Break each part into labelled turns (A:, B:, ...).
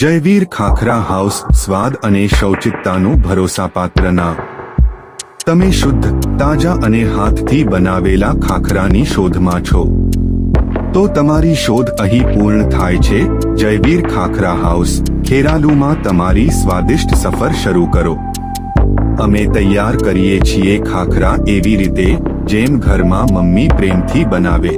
A: Jayveer khakhra house, સ્વાદ અને શૌચિકતાનું ભરોસાપાત્ર નામ તમે શુદ્ધ, તાજા અને હાથથી બનાવેલા ખાખરાની શોધમાં છો. તો તમારી શોધ અહીં પૂર્ણ થાય છે. જયવીર ખાખરા હાઉસ, ખેરાલુમાં તમારી સ્વાદિષ્ટ સફર શરૂ કરો. અમે તૈયાર કરીએ છીએ ખાખરા એવી રીતે, જેમ ઘરમાં મમ્મી પ્રેમથી બનાવે.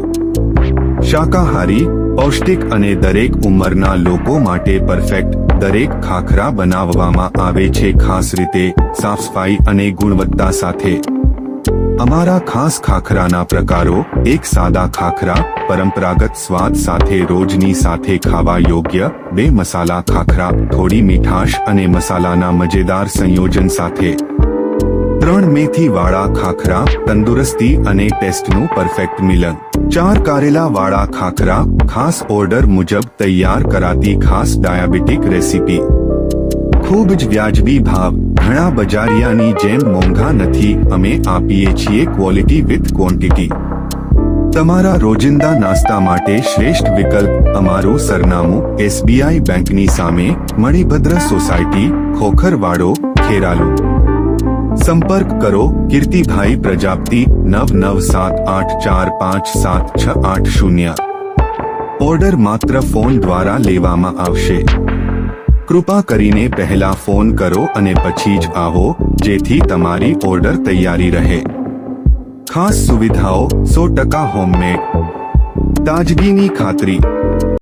A: શાકાહારી પૌષ્ટિક અને દરેક ઉંમરના લોકો માટે પરફેક્ટ દરેક ખાખરા બનાવવામાં આવે છે ખાસ રીતે સાફ સફાઈ અને ગુણવત્તા સાથે. અમારા ખાસ ખાખરાના પ્રકારો, એક સાદા ખાખરા, પરંપરાગત સ્વાદ સાથે રોજની સાથે ખાવા યોગ્ય, બે મસાલા ખાખરા, થોડી મીઠાશ અને મસાલાના મજેદાર સંયોજન સાથે. ત્રણ મેથી વાળા ખાખરા, તંદુરસ્તી અને ટેસ્ટનું પરફેક્ટ મિલન. ચાર કારેલા વાળા ખાખરા, ખાસ ઓર્ડર મુજબ તૈયાર કરાતી ખાસ ડાયાબિટીક રેસીપી. ખૂબ જ વ્યાજબી ભાવ, ઘણા બજારિયાની જેમ મોંઘા નથી, અમે આપીએ છીએ ક્વોલિટી વિથ ક્વોન્ટિટી તમારા રોજિંદા નાસ્તા માટે શ્રેષ્ઠ વિકલ્પ, અમારું સરનામું એસબીઆઈ બેંકની સામે, મણિભદ્ર સોસાયટી, ખોખરવાડો, ખેરાલુ. સંપર્ક કરો કીર્તિભાઈ પ્રજાપતિ નવ નવ સાત આઠ ચાર પાંચ સાત છ આઠ શૂન્ય. ઓર્ડર માત્ર ફોન દ્વારા લેવામાં આવશે. કૃપા કરીને પહેલા ફોન કરો અને પછી જ આવો, જેથી તમારી ઓર્ડર તૈયારી રહે. ખાસ સુવિધાઓ સો ટકા હોમમેડ. તાજગીની ખાતરી.